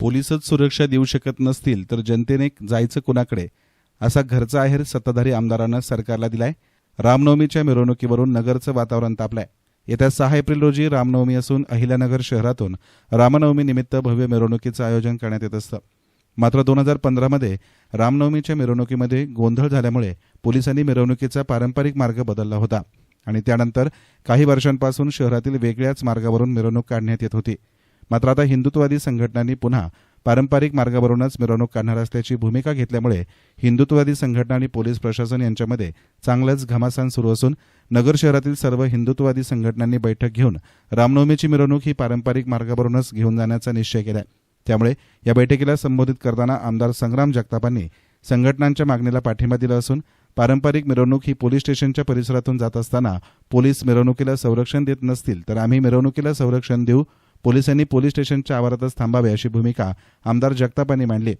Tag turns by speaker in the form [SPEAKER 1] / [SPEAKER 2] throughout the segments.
[SPEAKER 1] पोलीसच सुरक्षा देऊ शकत नसतील तर जनतेने जायचं कुणाकडे? असा घरचा आहेर सत्ताधारी आमदारांना सरकारला दिलाय. रामनवमीच्या मिरवणुकीवरून नगरचं वातावरण तापलंय. येत्या सहा एप्रिल रोजी रामनवमी असून अहिल्यानगर शहरातून रामनवमी निमित्त भव्य मिरवणुकीचं आयोजन करण्यात येत असतं. मात्र दोन हजार पंधरामध्ये रामनवमीच्या मिरवणुकीमध्ये गोंधळ झाल्यामुळे पोलिसांनी मिरवणुकीचा पारंपरिक मार्ग बदलला होता आणि त्यानंतर काही वर्षांपासून शहरातील वेगळ्याच मार्गावरून मिरवणूक काढण्यात येत होती. मात्र आता हिंदुत्ववादी संघटनांनी पुन्हा पारंपरिक मार्गावरूनच मिरवणूक काढणार असल्याची भूमिका घेतल्यामुळे हिंदुत्ववादी संघटना आणि पोलीस प्रशासन यांच्यामध्ये चांगलंच घमासान सुरू असून नगर शहरातील सर्व हिंदुत्ववादी संघटनांनी बैठक घेऊन रामनवमीची मिरवणूक ही पारंपरिक मार्गावरूनच घेऊन जाण्याचा निश्चय केला त्यामुळे या बैठकीला संबोधित करताना आमदार संग्राम जगतापांनी संघटनांच्या मागणीला पाठिंबा दिला असून पारंपरिक मिरवणूक ही पोलीस स्टेशनच्या परिसरातून जात असताना पोलीस मिरवणुकीला संरक्षण देत नसतील तर आम्ही मिरवणुकीला संरक्षण देऊ पोलिसांनी पोलीस स्टेशनच्या आवारातच थांबावे अशी भूमिका आमदार जगतापांनी मांडली.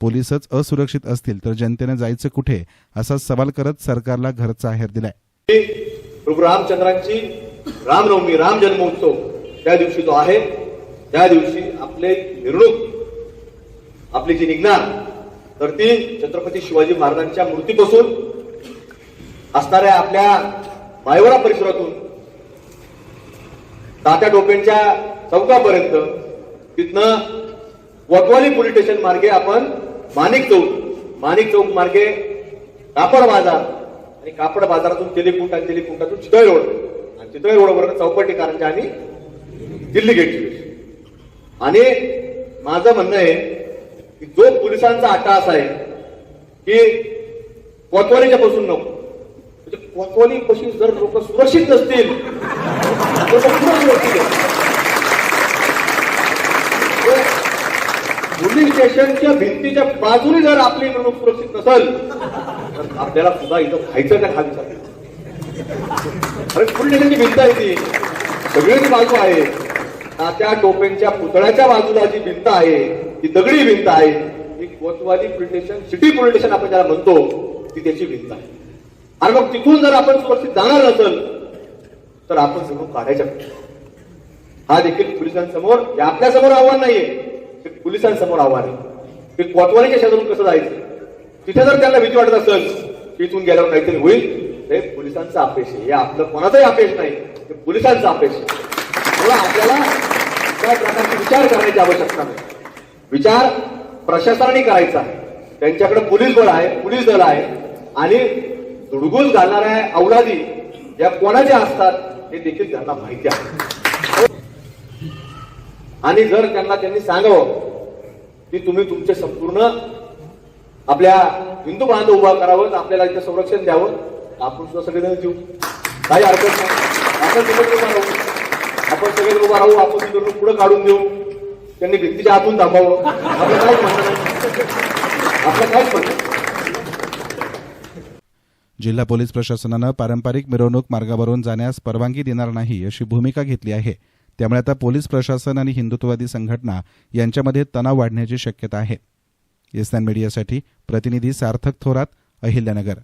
[SPEAKER 1] पोलीसच असुरक्षित असतील तर जनतेनं जायचं कुठे असा सवाल करत सरकारला घरचा आहेर दिलाय.
[SPEAKER 2] प्रभू रामचंद्रांची रामनवमी राम जन्मोत्सव त्या दिवशी तो आहे. त्या दिवशी आपले मिरवणूक आपली जी निघणार तर ती छत्रपती शिवाजी महाराजांच्या मूर्तीपासून असणाऱ्या आपल्या मायवरा परिसरातून तात्या टोपेंच्या चौकापर्यंत. तिथनं वकवाली पोलीस स्टेशन मार्गे आपण माणिक चौक माणिक चौक मार्गे कापड बाजार आणि कापड बाजारातून तेलिकुंट आणि तेलिकुंटातून चितळे रोड. आणि चितळे रोडवर चौपटी कारंजा आणि दिल्ली गेटची आणि माझं म्हणणं आहे की जो पोलिसांचा अट्टास आहे की कोतवालीच्या पासून नको. म्हणजे कोतवाली पशी जर लोक सुरक्षित नसतील तर मग कुठं सुरक्षित आहे? पोलीस स्टेशनच्या भिंतीच्या बाजूने जर आपली मिरवणूक सुरक्षित नसेल तर आपल्याला सुद्धा इथं खायचं का खाली. अरे पोलीस स्टेशनची भिंत आहे ती सगळीच बाजू आहे. तात्या टोपेंच्या पुतळ्याच्या बाजूला जी भिंत आहे ती दगडी भिंत आहे. ही कोतवाली प्रिंटेशन सिटी पोलीस आपण ज्याला म्हणतो ती त्याची भिंत आहे. आणि मग तिथून जर आपण सुरक्षित जाणार नसेल तर आपण सगळं काढायच्या हा देखील पोलिसांसमोर हे आपल्यासमोर आव्हान नाहीये. ते पोलिसांसमोर आव्हान आहे. ते कोतवालीच्या शेजारून कसं जायचं? तिथे जर त्यांना भीती वाटत असेल तिथून इथून गेल्यावर काहीतरी होईल. ते पोलिसांचा अपेश आहे. हे आपलं कोणाचाही अपेश नाही. ते पोलिसांचं अपेश आहे. आपल्याला त्या प्रकारचे विचार करण्याची आवश्यकता नाही. विचार प्रशासनाने करायचा आहे. त्यांच्याकडे पोलीस बळ आहे पोलीस दल आहे. आणि धुडगूस घालणाऱ्या अवलादी या कोणाच्या असतात हे देखील त्यांना माहिती आहे. आणि जर त्यांना त्यांनी सांगावं की तुम्ही तुमचे संपूर्ण आपल्या हिंदू बांधव उभा करावं आपल्याला इथं संरक्षण द्यावं आपण सुद्धा सगळेजण देऊ काही हरकत नाही. आपण उभा राहू. आपण सगळे उभा राहू आपण तिकडून पुढे काढून देऊ. त्यांनी भिंतीच्या आतून थांबावं. आपलं काहीच म्हणणं आपलं काहीच म्हणणं
[SPEAKER 1] जिल्हा पोलीस प्रशासनानं पारंपरिक मिरवणूक मार्गावरून जाण्यास परवानगी देणार नाही अशी भूमिका घेतली आहे. त्यामुळे आता पोलीस प्रशासन आणि हिंदुत्ववादी संघटना यांच्यामध्ये तणाव वाढण्याची शक्यता आहे. एसनान मीडियासाठी प्रतिनिधी सार्थक थोरात अहिल्यानगर.